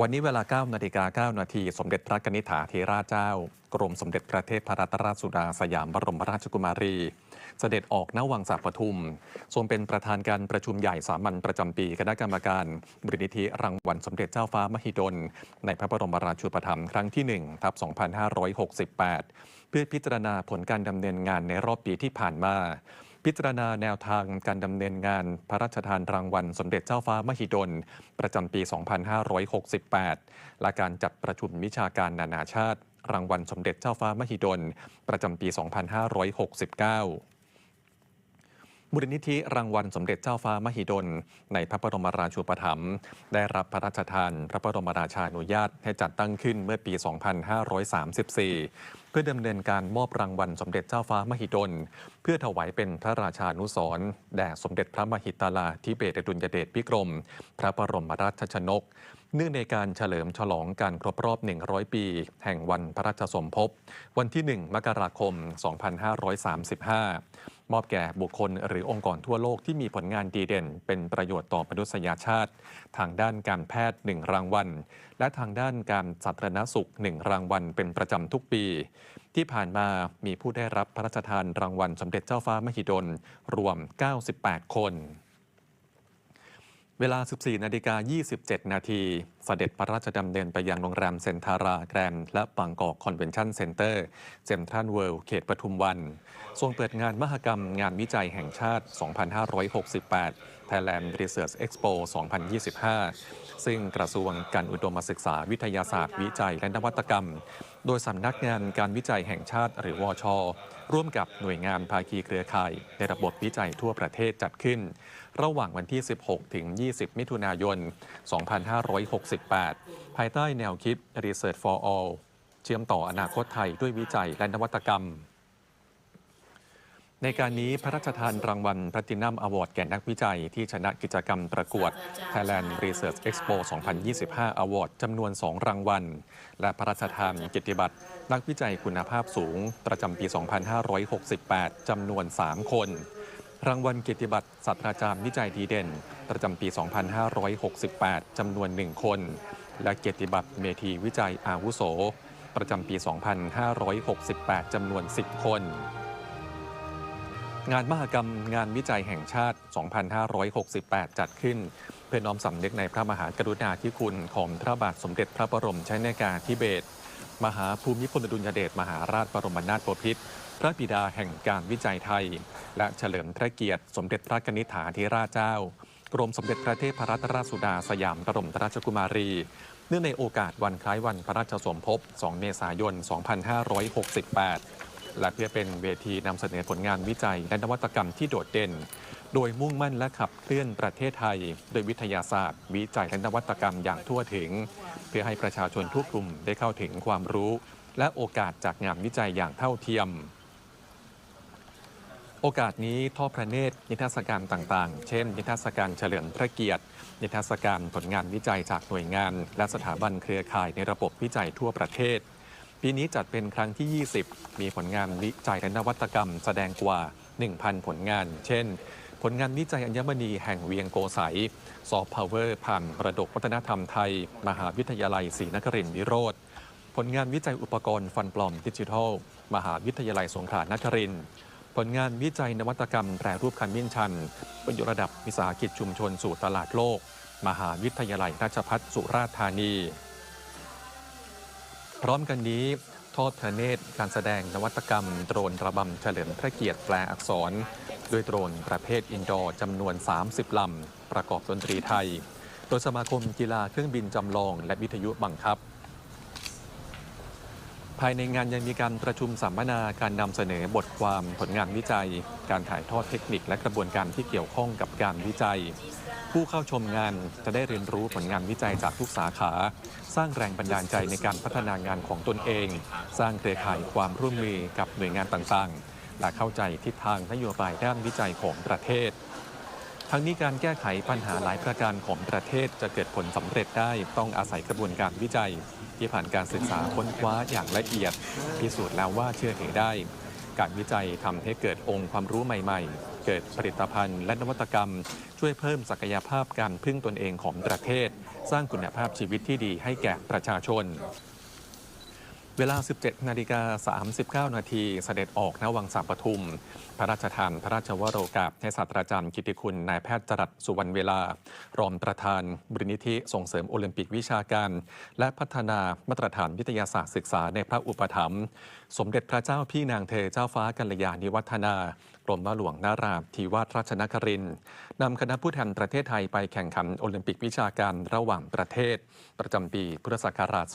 วันนี้เวลา9นาฬิกา9นาที สมเด็จพระกนิษฐาเทราเจ้า กรมสมเด็จพระเทพรัตนราชสุดาสยามบรมราชกุมารี เสด็จออกณวังสาปทุม ทรงเป็นประธานการประชุมใหญ่สามัญประจำปีคณะกรรมการบริณิธิรางวัลสมเด็จเจ้าฟ้ามหิดล ในพระบรมราชูปถัมภ์ครั้งที่1ทับ2568 เพื่อพิจารณาผลการดำเนินงานในรอบปีที่ผ่านมา พิจารณาแนวทางการดำเนินงานพระราชทานรางวัลสมเด็จเจ้าฟ้ามหิดล ประจำปี 2568 และการจัดประชุมวิชาการนานาชาติ รางวัลสมเด็จเจ้าฟ้ามหิดล ประจำปี 2569มูลนิธิรางวัลสมเด็จเจ้าฟ้ามหิดล ในพระบรมราชูปถัมภ์ได้รับพระราชทาน พระบรมราชานุญาตให้จัดตั้งขึ้นเมื่อปี 2534 พื่อดำเนินการมอบรางวัลสมเด็จเจ้าฟ้ามหิดล เพื่อถวายเป็นพระราชานุสรณ์แด่สมเด็จพระมหิตลาธิเบศรดุลยเดชพิกรม พระบรมราชชนก เนื่องในการเฉลิมฉลองการครบรอบ 100 ปี แห่งวันพระราชสมภพ วันที่ 1 มกราคม 2535 มอบแก่บุคคลหรือองค์กรทั่วโลกที่มีผลงานดีเด่น เป็นประโยชน์ต่อมนุษยชาติ ทางด้านการแพทย์ 1 รางวัล และทางด้านการสาธารณสุข 1 รางวัล เป็นประจำทุกปี ที่ผ่านมามีผู้ได้รับพระราชทานรางวัลสมเด็จเจ้าฟ้ามหิดลรวม 98 คน เวลา 14 นาฬิกา 27 นาทีเสด็จพระราชดำเนินไปยังโรงแรมเซนทาราแกรนและปางกอกคอนเวนชั่นเซ็นเตอร์เซมทรัลเวิลด์เขตปทุมวัน ทรงเปิดงานมหกรรมงานวิจัยแห่งชาติ 2568 Thailand Research Expo 2025 ซึ่งกระทรวงการอุดมศึกษาวิทยาศาสตร์ วิจัยและนวัตกรรม โดยสำนักงานการวิจัยแห่งชาติ หรือวช ร่วมกับหน่วยงานภาคีเครือข่าย ในระบบวิจัยทั่วประเทศจัดขึ้น ระหว่างวันที่ 16 ถึง 20 มิถุนายน 2568 ภายใต้แนวคิด Research for All เชื่อมต่ออนาคตไทยด้วยวิจัยและนวัตกรรม ในการนี้พระราชทานรางวัล Platinum Award แก่นักวิจัยที่ชนะกิจกรรมประกวด Thailand Research Expo 2025 Award จำนวน 2 รางวัล และพระราชทานเกียรติบัตร นักวิจัยคุณภาพสูง ประจำปี 2568 จำนวน 3 คน รางวัลเกียรติบัตรศาสตราจารย์วิจัยดีเด่น ประจำปี 2568 จำนวน 1 คน และเกียรติบัตรเมธีวิจัยอาวุโส ประจำปี 2568 จำนวน 10 คน งานมหกรรมงานวิจัยแห่งชาติ 2568 จัดขึ้น เพื่อน้อมสำนึกในพระมหากรุณาธิคุณของพระบาทสมเด็จพระบรมชนกาธิเบศรมหาภูมิพลอดุลยเดชมหาราชบรมนาถบพิตรพระบิดาแห่งการวิจัยไทย และเฉลิมพระเกียรติ สมเด็จพระกนิษฐาธิราชเจ้ากรมสมเด็จพระเทพรัตนราชสุดาสยามบรมราชกุมารี เนื่องในโอกาสวันคล้ายวันพระราชสมภพ 2 เมษายน 2568 และเพื่อเป็นเวทีนำเสนอผลงานวิจัย และนวัตกรรมที่โดดเด่น โดยมุ่งมั่นและขับเคลื่อนประเทศไทย โดยวิทยาศาสตร์ วิจัยและนวัตกรรมอย่างทั่วถึง เพื่อให้ประชาชนทุกกลุ่มได้เข้าถึงความรู้ และโอกาสจากงานวิจัยอย่างเท่าเทียม โอกาสนี้ทอดพระเนตรนิทรรศการต่างๆ เช่น นิทรรศการเฉลิมพระเกียรติ นิทรรศการผลงานวิจัยจากหน่วยงาน และสถาบันเครือข่ายในระบบวิจัยทั่วประเทศ ปีนี้จัดเป็นครั้งที่ 20 มีผลงานวิจัยและนวัตกรรม แสดงกว่า 1,000 ผลงาน เช่น ผลงานวิจัยอัญมณีแห่งเวียงโกสัยซอฟต์พาวเวอร์ผ่านระดกวัฒนธรรมไทย มหาวิทยาลัยศรีนครินทร์วิโรธผลงานวิจัยอุปกรณ์ฟันปลอมดิจิทัล มหาวิทยาลัยสงขลานครินทร์ผลงานวิจัยนวัตกรรมแปรรูปคันมิ้นชันประโยชน์ระดับวิสาหกิจชุมชนสู่ตลาดโลก มหาวิทยาลัยราชภัฏสุราษฎร์ธานี พร้อมกันนี้ทอดพระเนตรการแสดงนวัตกรรมโดรนระบำเฉลิมพระเกียรติแปลอักษร ด้วยโดรนประเภทอินดอร์จำนวน 30 ลำ ประกอบดนตรีไทย โดยสมาคมกีฬาเครื่องบินจำลองและวิทยุบังคับ ภายในงานยังมีการประชุมสัมมนาการนำเสนอบทความผลงานวิจัย การถ่ายทอดเทคนิคและกระบวนการที่เกี่ยวข้องกับการวิจัย ผู้เข้าชมงานจะได้เรียนรู้ผลงานวิจัยจากทุกสาขา สร้างแรงบันดาลใจในการพัฒนางานของตนเอง สร้างเครือข่ายความร่วมมือกับหน่วยงานต่างๆ และเข้าใจทิศทางนโยบายด้านวิจัยของประเทศทั้งนี้การแก้ไขปัญหาหลายประการของประเทศจะเกิดผลสำเร็จได้ต้องอาศัยกระบวนการวิจัย ที่ผ่านการศึกษาค้นคว้าอย่างละเอียด พิสูจน์แล้วว่าเชื่อถือได้ การวิจัยทำให้เกิดองค์ความรู้ใหม่ๆ เกิดผลิตภัณฑ์และนวัตกรรม ช่วยเพิ่มศักยภาพการพึ่งตนเองของประเทศ สร้างคุณภาพชีวิตที่ดีให้แก่ประชาชน เวลา 17 นาฬิกา 39 นาทีเสด็จออกณวังสามปทุม พระราชทาน พระราชวโรกาสให้ศาสตราจารย์กิติคุณ นายแพทย์จรัสสุวรรณเวลา รองประธานบรินิธิส่งเสริมโอลิมปิกวิชาการ และพัฒนามาตรฐานวิทยาศาสตร์ศึกษาในพระอุปถัมภ์ สมเด็จพระเจ้าพี่นางเธอเจ้าฟ้ากัลยาณิวัฒนากรมหลวงนาราธิวาสราชนครินนำคณะผู้แทนประเทศไทยไปแข่งขันโอลิมปิกวิชาการระหว่างประเทศ ประจำปีพุทธศักราช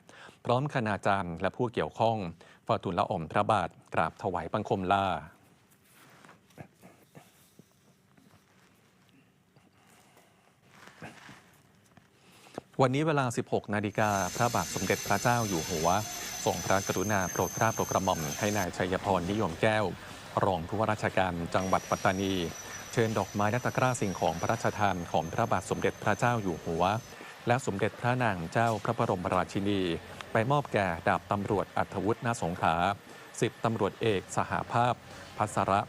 2568พร้อมคณาจารย์และผู้เกี่ยวข้องฟาทูลละอมพระบาทกราบถวายบังคมลาวันนี้เวลา 16 นาฬิกา พระบาทสมเด็จพระเจ้าอยู่หัวทรงพระกรุณาโปรดเกล้าโปรดกระหม่อมให้นายชัยพรนิยมแก้ว รองผู้ว่าราชการจังหวัดปัตตานี เชิญดอกไม้และตะกร้าสิ่งของพระราชทานของพระบาทสมเด็จพระเจ้าอยู่หัว และสมเด็จพระนางเจ้าพระบรมราชินี ไปมอบแก่ดาบตำรวจอัธวุฒินาสงขาสิบตำรวจเอกสหภาพ พัสระ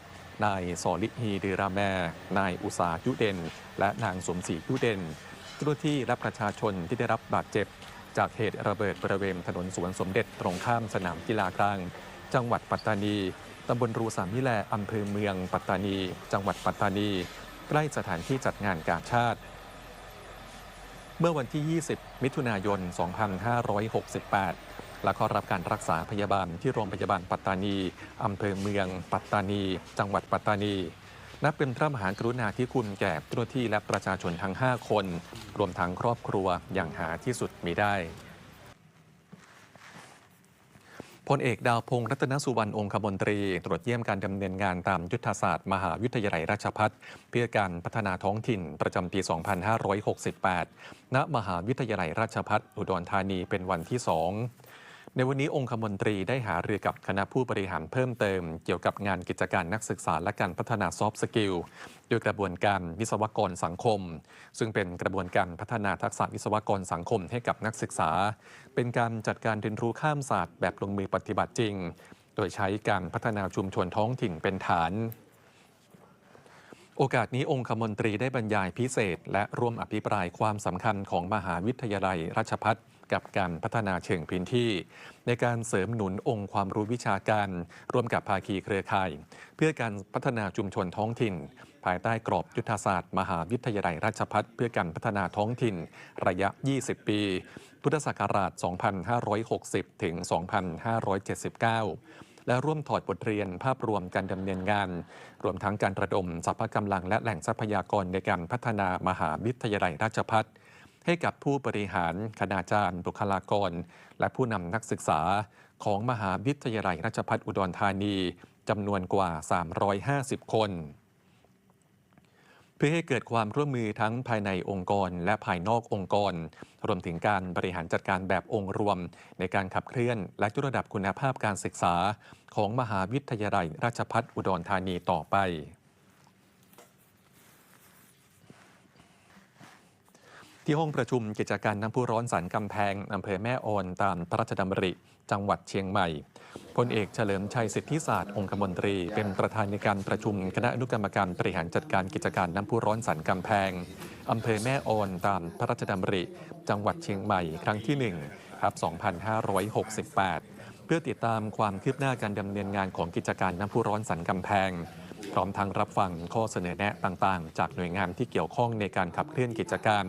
นายสอลิฮีเดราแมนายอุสายุเดน และนางสมศรียุเดนเจ้าหน้าที่และประชาชนที่ได้รับบาดเจ็บ จากเหตุระเบิดบริเวณถนนสวนสมเด็จตรงข้ามสนามกีฬากลาง จังหวัดปัตตานีตำบลรูสามิแลอำเภอเมืองปัตตานี จังหวัดปัตตานี ใกล้สถานที่จัดงานกาชาติ เมื่อวันที่ 20 มิถุนายน 2568 และเข้ารับการรักษาพยาบาลที่โรงพยาบาลปัตตานี อำเภอเมือง ปัตตานี จังหวัดปัตตานี นับเป็นพระมหากรุณาธิคุณแก่เจ้าหน้าที่และประชาชนทั้ง 5 คน รวมทั้งครอบครัวอย่างหาที่สุดมิได้ พลเอกดาวพงศ์รัตนสุวรรณองคมนตรี ตรวจเยี่ยมการดำเนินงานตามยุทธศาสตร์ มหาวิทยาลัยราชพัฒเพื่อการพัฒนาท้องถิ่นประจำปี 2568 ณ มหาวิทยาลัยราชพัฒอุดรธานีเป็นวันที่ 2 ในวันนี้องคมนตรีได้หารือกับคณะผู้บริหารเพิ่มเติม เกี่ยวกับงานกิจการนักศึกษาและการพัฒนาซอฟต์สกิลโดยกระบวนการวิศวกรสังคม ซึ่งเป็นกระบวนการพัฒนาทักษะวิศวกรสังคมให้กับนักศึกษา เป็นการจัดการเรียนรู้ข้ามศาสตร์แบบลงมือปฏิบัติจริง โดยใช้การพัฒนาชุมชนท้องถิ่นเป็นฐานโอกาสนี้องคมนตรีได้บรรยายพิเศษ และร่วมอภิปรายความสำคัญของมหาวิทยาลัยราชพัฒ กับการพัฒนาเชิงพื้นที่ ในการเสริมหนุนองค์ความรู้วิชาการ ร่วมกับภาคีเครือข่าย เพื่อการพัฒนาชุมชนท้องถิ่น ภายใต้กรอบยุทธศาสตร์ มหาวิทยาลัยราชพัฒเพื่อการพัฒนาท้องถิ่น ระยะ 20 ปี พุทธศักราช 2560 ถึง 2579และร่วมถอดบทเรียนภาพรวมการดำเนินงาน รวมทั้งการระดมสรรพกำลังและแหล่งทรัพยากรในการพัฒนามหาวิทยาลัยราชพัฒ ให้กับผู้บริหารคณาจารย์ บุคลากร และผู้นำนักศึกษาของมหาวิทยาลัยราชพัฒอุดรธานีจำนวนกว่า 350 คน เพื่อให้เกิดความร่วมมือทั้งภายในองค์กร และภายนอกองค์กร รวมถึงการบริหารจัดการแบบองค์รวม ในการขับเคลื่อน และยกระดับคุณภาพการศึกษา ของมหาวิทยาลัยราชพัฒอุดรธานีต่อไป ที่ห้องประชุมกิจการน้ำพุร้อนสันกำแพงอำเภอแม่ออนตามพระราชดำริ จังหวัดเชียงใหม่พลเอกเฉลิมชัยสิทธิศาสตร์องคมนตรี เป็นประธานในการประชุมคณะอนุกรรมการบริหารจัดการกิจการน้ำพุร้อนสันกำแพงอำเภอแม่ออนตามพระราชดำริ จังหวัดเชียงใหม่ครั้งที่1ครับ2568 เพื่อติดตามความคืบหน้าการดำเนินงานของกิจการน้ำพุร้อนสันกำแพงพร้อมทั้งรับฟังข้อเสนอแนะต่างๆ จากหน่วยงานที่เกี่ยวข้องในการขับเคลื่อนกิจการ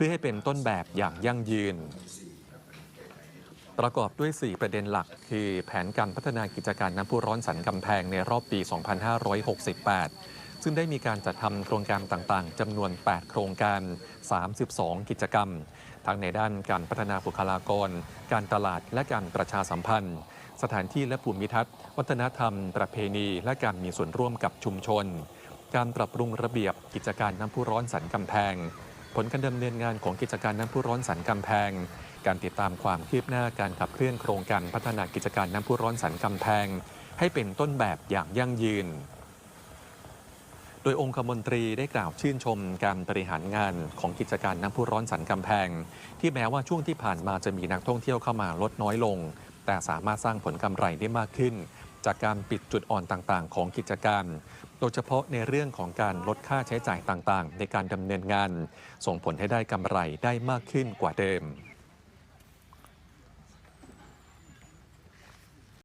พื่อให้เป็นต้นแบบอย่างยั่งยืน ประกอบด้วย 4 ประเด็นหลัก คือแผนการพัฒนากิจการน้ำพุร้อนสันกำแพงในรอบปี 2568 ซึ่งได้มีการจัดทำโครงการต่างๆจำนวน 8 โครงการ 32 กิจกรรม ทั้งในด้านการพัฒนาบุคลากร การตลาดและการประชาสัมพันธ์ สถานที่และภูมิทัศน์ วัฒนธรรม ประเพณี และการมีส่วนร่วมกับชุมชน การปรับปรุงระเบียบกิจการน้ำพุร้อนสันกำแพง ผลการดำเนินงานของกิจการน้ำพุร้อนสันกำแพง การติดตามความคืบหน้าการขับเคลื่อนโครงการพัฒนากิจการน้ำพุร้อนสันกำแพง ให้เป็นต้นแบบอย่างยั่งยืน โดยองคมนตรีได้กล่าวชื่นชมการบริหารงานของกิจการน้ำพุร้อนสันกำแพง ที่แม้ว่าช่วงที่ผ่านมาจะมีนักท่องเที่ยวเข้ามาลดน้อยลง แต่สามารถสร้างผลกำไรได้มากขึ้น จากการปิดจุดอ่อนต่างๆ ของกิจการโดยเฉพาะในเรื่องของการลดค่าใช้จ่ายต่างๆ ในการดำเนินงาน ส่งผลให้ได้กำไรได้มากขึ้นกว่าเดิม